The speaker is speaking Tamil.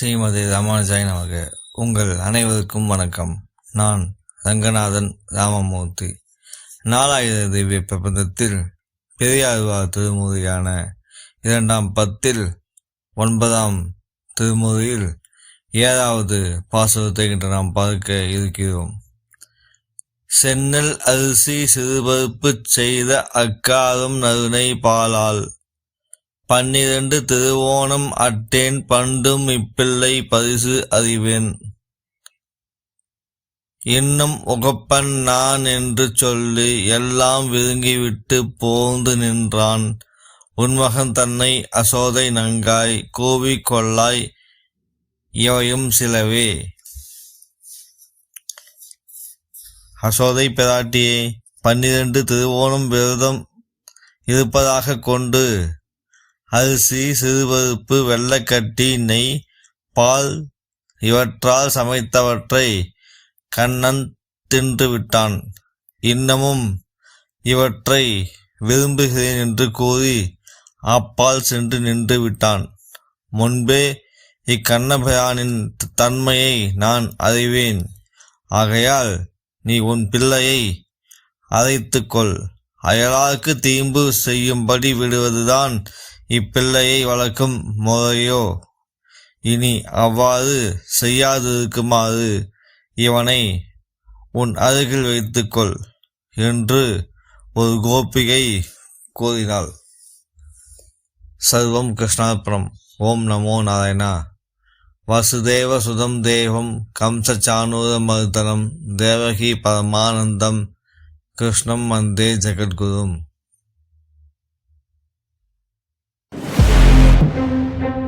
ஸ்ரீமதி ராமானுஜாய் நமக உங்கள் அனைவருக்கும் வணக்கம். நான் ரங்கநாதன் ராமமூர்த்தி. நாலாயிர திவ்ய பிரபந்தத்தில் பெரியார்வார் திருமுறையான இரண்டாம் பத்தில் ஒன்பதாம் திருமுறையில் ஏழாவது பாசுரத்தை இன்று நாம் பார்க்க இருக்கிறோம். சென்னல் அரிசி சிறுபருப்பு செய்த அக்காரும் நறுனை பாலால் பன்னிரண்டு திருவோணம் அட்டேன் பண்டும் இப்பிள்ளை பரிசு அறிவேன். இன்னும் உகப்பன் நான் என்று சொல்லி எல்லாம் விருங்கிவிட்டு போந்து நின்றான். உன்மகன் தன்னை அசோதை நங்காய் கூவி கொள்ளாய் இவையும் சிலவே. அசோதை பிராட்டியே பன்னிரண்டு திருவோணம் விரதம் இருப்பதாக கொண்டு அரிசி சிறுபருப்பு வெள்ளக்கட்டி நெய் பால் இவற்றால் சமைத்தவற்றை கண்ணன் தின்று விட்டான் இன்னமும் இவற்றை விரும்புகிறேன் என்று கூறி அப்பால் சென்று நின்று விட்டான் முன்பே இக்கண்ணபிரானின் தன்மையை நான் அறிவேன். ஆகையால் நீ உன் பிள்ளையை அழைத்துக்கொள். அயலாருக்கு தீம்பு செய்யும்படி விடுவதுதான் இப்பிள்ளையை வளர்க்கும் முறையோ இனி அவ்வாறு செய்யாதிருக்குமாறு இவனை உன் அருகில் வைத்துக்கொள் என்று ஒரு கோபிகை கூறினாள். சர்வம் கிருஷ்ணார்ப்பணம் ஓம் நமோ நாராயணா. வசுதேவ சுதம் தேவம் கம்சச்சானூர மருதனம் தேவகி பரமானந்தம் கிருஷ்ணம் வந்தே ஜெகத்குரும். Thank you.